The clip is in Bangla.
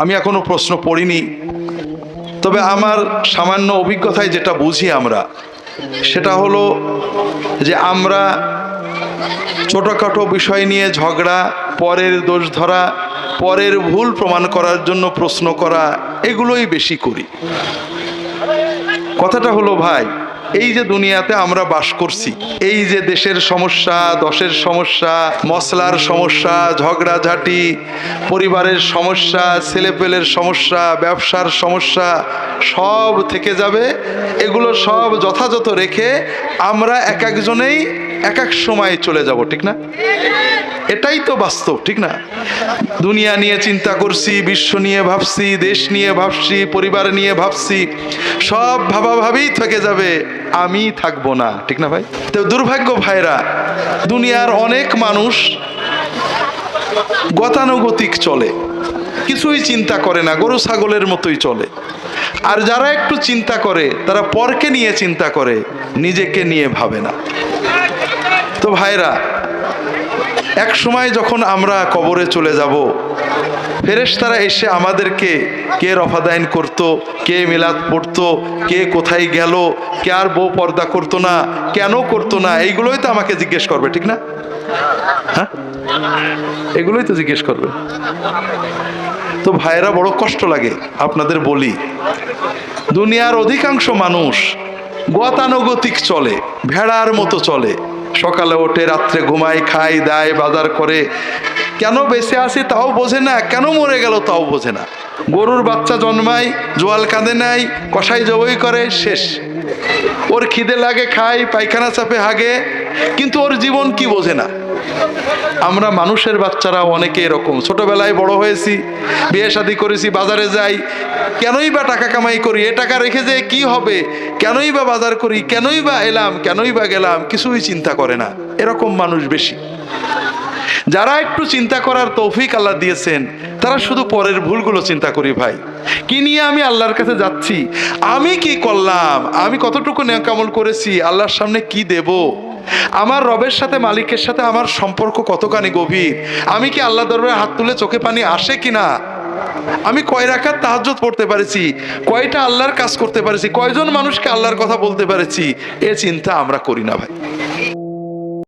আমি এখনও প্রশ্ন পড়িনি। তবে আমার সামান্য অভিজ্ঞতায় যেটা বুঝি আমরা, সেটা হলো যে আমরা ছোটোখাটো বিষয় নিয়ে ঝগড়া, পরের দোষ ধরা, পরের ভুল প্রমাণ করার জন্য প্রশ্ন করা, এগুলোই বেশি করি। কথাটা হলো ভাই এই যে দুনিয়াতে আমরা বাস করছি, এই যে দেশের সমস্যা, দশের সমস্যা, মশলার সমস্যা, ঝগড়াঝাটি, পরিবারের সমস্যা, ছেলেপেলের সমস্যা, ব্যবসার সমস্যা, সব থেকে যাবে, এগুলো সব যথাযথ রেখে আমরা এক একজনেই এক এক সময় চলে যাব, ঠিক না? এটাই তো বাস্তব, ঠিক না? দুনিয়া নিয়ে চিন্তা করছি, বিশ্ব নিয়ে ভাবছি, দেশ নিয়ে ভাবছি, পরিবার নিয়ে ভাবছি, সব ভাবাভাবেই থেকে যাবে, আমি থাকব না, ঠিক না ভাই? তো দুর্ভাগ্য ভাইরা, দুনিয়ার অনেক মানুষ গতানুগতিক চলে, কিছুই চিন্তা করে না, গরু ছাগলের মতোই চলে। আর যারা একটু চিন্তা করে, তারা পরকে নিয়ে চিন্তা করে, নিজেকে নিয়ে ভাবে না। তো ভাইরা এক সময় যখন আমরা কবরে চলে যাব, ফেরেশতারা এসে আমাদেরকে কে রফাদাইন করত, কে মিলাদ পড়তো, কে কোথায় গেল, কে আর বউ পর্দা করতো না, কেন করতো না, এইগুলোই তো আমাকে জিজ্ঞেস করবে, ঠিক না? হ্যাঁ? এগুলোই তো জিজ্ঞেস করবে। তো ভাইয়েরা বড় কষ্ট লাগে, আপনাদের বলি। দুনিয়ার অধিকাংশ মানুষ গতানুগতিক চলে, ভেড়ার মতো চলে। সকালে ওঠে রাত্রে ঘুমায় খায় দায় বাজার করে। কেন বেঁচে আছে তাও বোঝে না, কেন মরে গেল তাও বোঝে না। গরুর বাচ্চা জন্মায় জোয়াল কাঁদে নাই কষাই জবই করে, শেষ। ওর খিদে লাগে খায় পায়খানা চাপে হাগে, কিন্তু ওর জীবন কি বোঝে না। আমরা মানুষের বাচ্চারা অনেকে এরকম। ছোটবেলায় বড় হয়েছি, বিয়ে শাদি করেছি, বাজারে যাই, কেনই বা টাকা কামাই করি, এ টাকা রেখে যে কি হবে? কেনই বা বাজার করি, কেনই বা এলাম, কেনই বা গেলাম, কিছুই চিন্তা করে না। এরকম মানুষ বেশি। যারা একটু চিন্তা করার তৌফিক আল্লাহ দিয়েছেন, তারা শুধু পরের ভুলগুলো চিন্তা করি ভাই। কি নিয়ে আমি আল্লাহর কাছে যাচ্ছি? আমি কি করলাম? আমি কতটুকু নেকামল করেছি? আল্লাহর সামনে কি দেব? আমার রবের সাথে, মালিকের সাথে আমার সম্পর্ক কতখানি গভীর? আমি কি আল্লাহ দরবারে হাত তুলে চোখে পানি আসে কিনা? আমি কয় রাখার তাহাজ্জুদ পড়তে পারেছি? কয়টা আল্লাহর কাজ করতে পারেছি? কয়জন মানুষকে আল্লাহর কথা বলতে পারেছি? এ চিন্তা আমরা করি না ভাই।